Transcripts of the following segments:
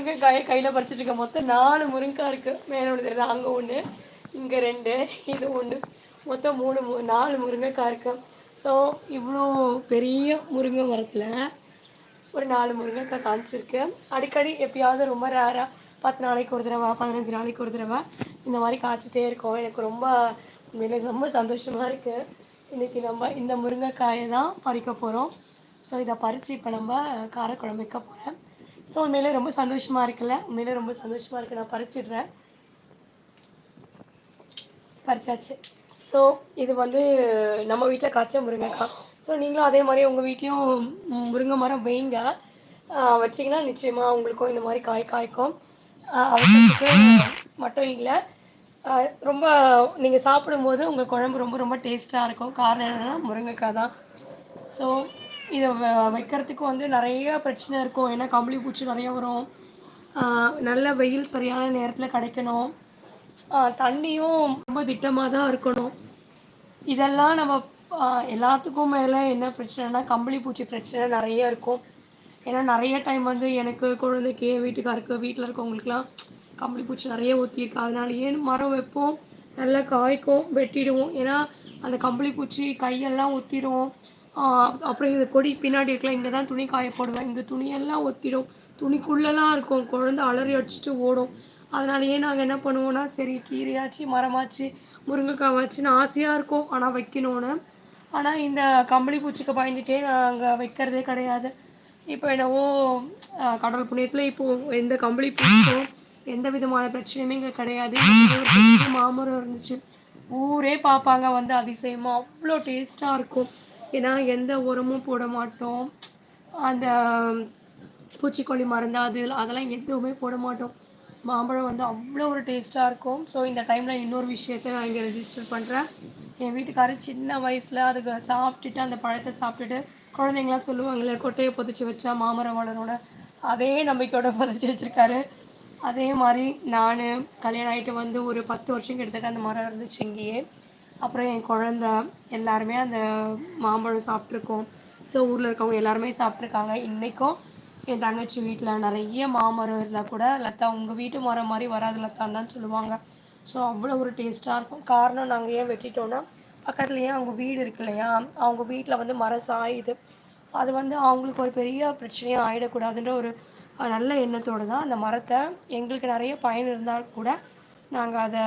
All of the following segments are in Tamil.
முருங்கைக்காயை கையில் பறிச்சிட்டு இருக்க மொத்தம் நாலு முருங்கைக்காய் இருக்குது மேலே ஒன்று தெரியுது? அங்கே ஒன்று இங்கே ரெண்டு இது ஒன்று மொத்தம் மூணு மு நாலு முருங்கைக்காய் இருக்கு. ஸோ இவ்வளோ பெரிய முருங்கை மரத்தில் ஒரு நாலு முருங்கைக்காய் காமிச்சிருக்கு அடிக்கடி எப்பயாவது ரொம்ப ரேராக பத்து நாளைக்கு ஒரு தடவை பதினஞ்சு நாளைக்கு ஒரு தடவை இந்த மாதிரி காய்ச்சிட்டே இருக்கோம். எனக்கு ரொம்ப ரொம்ப சந்தோஷமாக இருக்குது இன்றைக்கி நம்ம இந்த முருங்கைக்காயை தான் பறிக்க போகிறோம் ஸோ இதை பறித்து இப்போ நம்ம காரக்குழம்பு வைக்க போகிறேன் ஸோ உண்மையிலே ரொம்ப சந்தோஷமாக இருக்குல்ல? உண்மையிலே ரொம்ப சந்தோஷமாக இருக்குது நான் பறிச்சிடுறேன். பறிச்சாச்சு. ஸோ இது வந்து நம்ம வீட்டில் காய்ச்ச முருங்கைக்காய் ஸோ நீங்களும் அதே மாதிரி உங்கள் வீட்லேயும் முருங்கை மரம் வைங்க. வச்சிங்கன்னா வச்சீங்கன்னா நிச்சயமாக உங்களுக்கும் இந்த மாதிரி காய் காய்க்கும். அவசரத்துக்கு மட்டும் இல்லை. ரொம்ப நீங்கள் சாப்பிடும்போது உங்கள் குழம்பு ரொம்ப ரொம்ப டேஸ்ட்டாக இருக்கும். காரணம் என்னென்னா முருங்கைக்காய் தான். ஸோ இதை வ- வைக்கிறதுக்கு வந்து நிறைய பிரச்சனை இருக்கும். ஏன்னா கம்பளி பூச்சி நிறைய வரும். நல்ல வெயில் சரியான நேரத்தில் கிடைக்கணும். தண்ணியும் ரொம்ப திட்டமாக தான் இருக்கணும். இதெல்லாம் நம்ம எல்லாத்துக்கும் மேலே என்ன பிரச்சனைனா கம்பளி பூச்சி பிரச்சனை நிறைய இருக்கும். ஏன்னா நிறைய டைம் வந்து எனக்கு குழந்தைக்கு வீட்டுக்காருக்கு வீட்டில் இருக்கவங்களுக்குலாம் கம்பளி பூச்சி நிறைய ஊற்றிருக்கு ஏன் மரம் வைப்போம் நல்லா காய்க்கும் வெட்டிடுவோம். ஏன்னா அந்த கம்பளி பூச்சி கையெல்லாம் ஊற்றிடும் அப்புறம் இந்த கொடி பின்னாடி இருக்கலாம் இங்கே தான் துணி காய போடுவேன். இந்த துணியெல்லாம் ஒத்திடும். துணிக்குள்ளெல்லாம் இருக்கும். குழந்தை அலறி அடிச்சுட்டு ஓடும். அதனாலயே நாங்கள் என்ன பண்ணுவோம்னா சரி கீரையாச்சு மரமாச்சு முருங்கைக்காவாச்சுன்னு ஆசையாக இருக்கும். ஆனால் வைக்கணும்னு. ஆனால் இந்த கம்பளி பூச்சிக்கு பயந்துட்டே நாங்கள் வைக்கிறதே கிடையாது. இப்போ என்னவோ கடல் புண்ணியத்தில் இப்போது எந்த கம்பளி பூச்சிக்கும் எந்த விதமான பிரச்சனையுமே இங்கே கிடையாது. மாமரம் இருந்துச்சு. ஊரே பார்ப்பாங்க வந்து அதிசயமாக அவ்வளோ டேஸ்ட்டாக இருக்கும். ஏன்னா எந்த உரமும் போட மாட்டோம். அந்த பூச்சிக்கொல்லி மருந்து அது அதெல்லாம் எதுவுமே போட மாட்டோம். மாம்பழம் வந்து அவ்வளோ ஒரு டேஸ்ட்டாக இருக்கும். ஸோ இந்த டைமில் இன்னொரு விஷயத்த நான் இங்கே ரெஜிஸ்டர் பண்ணுறேன் என் வீட்டுக்காரர் சின்ன வயசில் அதுக்கு சாப்பிட்டுட்டு அந்த பழத்தை சாப்பிட்டுட்டு குழந்தைங்களாம் சொல்லுவாங்களே கொட்டையை புதைச்சி வச்சா மாமரம் வளரோட அதே நம்பிக்கையோட புதைச்சி வச்சிருக்காரு. அதே மாதிரி நான் கல்யாணம் ஆகிட்டு வந்து ஒரு பத்து வருஷம் கிட்டத்தட்ட அந்த மரம் இருந்துச்சு இங்கேயே. அப்புறம் என் குழந்த எல்லாருமே அந்த மாம்பழம் சாப்பிட்ருக்கோம் ஸோ ஊரில் இருக்கவங்க எல்லாருமே சாப்பிட்ருக்காங்க இன்றைக்கும் என் தங்கச்சி வீட்டில் நிறைய மாமரம் இருந்தால் கூட லத்தா உங்கள் வீட்டு மரம் மாதிரி வராது லத்தான்னு தான் சொல்லுவாங்க. ஸோ அவ்வளோ ஒரு டேஸ்ட்டாக இருக்கும். காரணம் நாங்கள் ஏன் வெட்டிட்டோன்னா பக்கத்துலேயே அவங்க வீடு இருக்கு இல்லையா? அவங்க வீட்டில் வந்து மரம் சாயுது. அது வந்து அவங்களுக்கு ஒரு பெரிய பிரச்சனையாக ஆகிடக்கூடாதுன்ற ஒரு நல்ல எண்ணத்தோடு தான் அந்த மரத்தை எங்களுக்கு நிறைய பயன் இருந்தால் கூட நாங்கள் அதை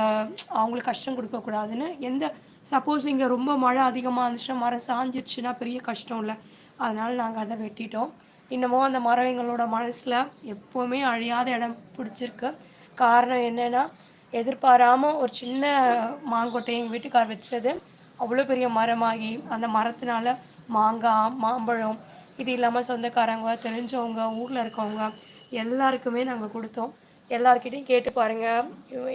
அவங்களுக்கு கஷ்டம் கொடுக்கக்கூடாதுன்னு எந்த சப்போஸ் இங்கே ரொம்ப மழை அதிகமாக இருந்துச்சுன்னா மரம் சாஞ்சிருச்சுன்னா பெரிய கஷ்டம் இல்லை. அதனால் நாங்கள் அதை வெட்டிட்டோம். இன்னமும் அந்த மரம் எங்களோட மனசில் எப்போவுமே அழியாத இடம் பிடிச்சிருக்கு. காரணம் என்னென்னா எதிர்பாராமல் ஒரு சின்ன மாங்கொட்டை எங்கள் வீட்டுக்கார் வச்சது அவ்வளோ பெரிய மரமாகி அந்த மரத்தினால மாங்காய் மாம்பழம் இது இல்லாமல் சொந்தக்காரங்க தெரிஞ்சவங்க ஊரில் இருக்கவங்க எல்லாருக்குமே நாங்கள் கொடுத்தோம். எல்லாருக்கிட்டையும் கேட்டு பாருங்கள்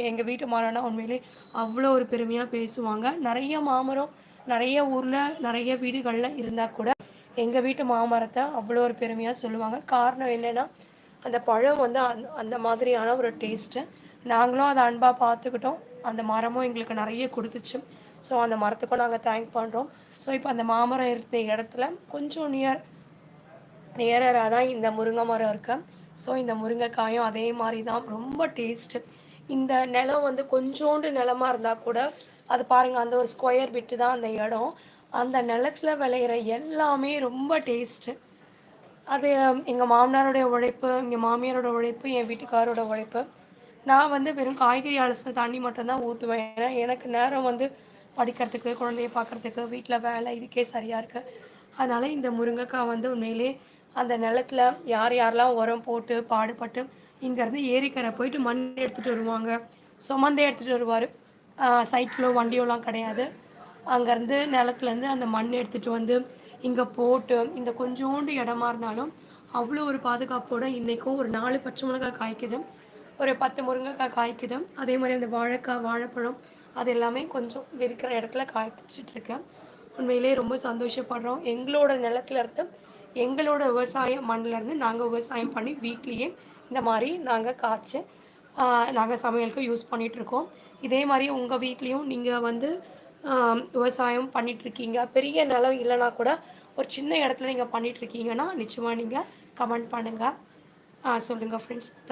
எங்கள் வீட்டு மரம்னா உண்மையிலே அவ்வளோ ஒரு பெருமையாக பேசுவாங்க. நிறைய மாமரம் நிறைய ஊரில் நிறைய வீடுகளில் இருந்தால் கூட எங்கள் வீட்டு மாமரத்தை அவ்வளோ ஒரு பெருமையாக சொல்லுவாங்க. காரணம் என்னென்னா அந்த பழம் வந்து அந் அந்த மாதிரியான ஒரு டேஸ்ட்டு நாங்களும் அதை அன்பாக பார்த்துக்கிட்டோம். அந்த மரமும் எங்களுக்கு நிறைய கொடுத்துச்சு. ஸோ அந்த மரத்துக்கும் நாங்கள் தேங்க் பண்ணுறோம் ஸோ இப்போ அந்த மாமரம் இருந்த இடத்துல கொஞ்சம் நியர் நியரராக தான் இந்த முருங்கை மரம் இருக்குது ஸோ இந்த முருங்கைக்காயும் அதே மாதிரி தான் ரொம்ப டேஸ்ட்டு இந்த நிலம் வந்து கொஞ்சோண்டு நிலமா இருந்தால் கூட அது பாருங்கள் அந்த ஒரு ஸ்கொயர் பிட்டு தான் அந்த இடம். அந்த நிலத்துல விளையிற எல்லாமே ரொம்ப டேஸ்ட்டு அது எங்கள் மாமனாரோடைய உழைப்பு எங்கள் மாமியாரோட உழைப்பு என் வீட்டுக்காரோட உழைப்பு. நான் வந்து வெறும் காய்கறி அலசின தண்ணி மட்டும்தான் ஊற்றுவேன் ஏன்னா எனக்கு நேரம் வந்து படிக்கிறதுக்கு குழந்தைய பார்க்குறதுக்கு வீட்டில் வேலை இதுக்கே சரியாக இருக்குது அதனால் இந்த முருங்கைக்காய் வந்து உண்மையிலே அந்த நிலத்துல யார் யாரெல்லாம் உரம் போட்டு பாடுபட்டு இங்கேருந்து ஏரிக்கரை போயிட்டு மண் எடுத்துகிட்டு வருவாங்க. சுமந்தே எடுத்துகிட்டு வருவார். சைக்கிளோ வண்டியோலாம் கிடையாது. அங்கேருந்து நிலத்துலேருந்து அந்த மண் எடுத்துகிட்டு வந்து இங்கே போட்டு இந்த கொஞ்சோண்டு இடமா இருந்தாலும் அவ்வளோ ஒரு பாதுகாப்போடு இன்றைக்கும் ஒரு நாலு பச்சை மிளகாய் காய்க்குது. ஒரு பத்து முருங்கைக்காய் காய்க்குது. அதே மாதிரி அந்த வாழைக்காய் வாழைப்பழம் அது எல்லாமே கொஞ்சம் விரிக்கிற இடத்துல காய்ச்சிட்ருக்கேன் உண்மையிலே ரொம்ப சந்தோஷப்படுறோம். எங்களோட நிலத்துல இருந்து எங்களோட விவசாய மண்ணிலேருந்து நாங்கள் விவசாயம் பண்ணி வீட்லேயே இந்த மாதிரி நாங்கள் காய்ச்சி நாங்கள் சமையலுக்கு யூஸ் பண்ணிகிட்ருக்கோம் இதே மாதிரி உங்கள் வீட்லேயும் நீங்கள் வந்து விவசாயம் பண்ணிகிட்ருக்கீங்க பெரிய நிலம் இல்லைனா கூட ஒரு சின்ன இடத்துல நீங்கள் பண்ணிகிட்ருக்கீங்கன்னா நிச்சயமாக நீங்கள் கமெண்ட் பண்ணுங்கள் சொல்லுங்கள் ஃப்ரெண்ட்ஸ்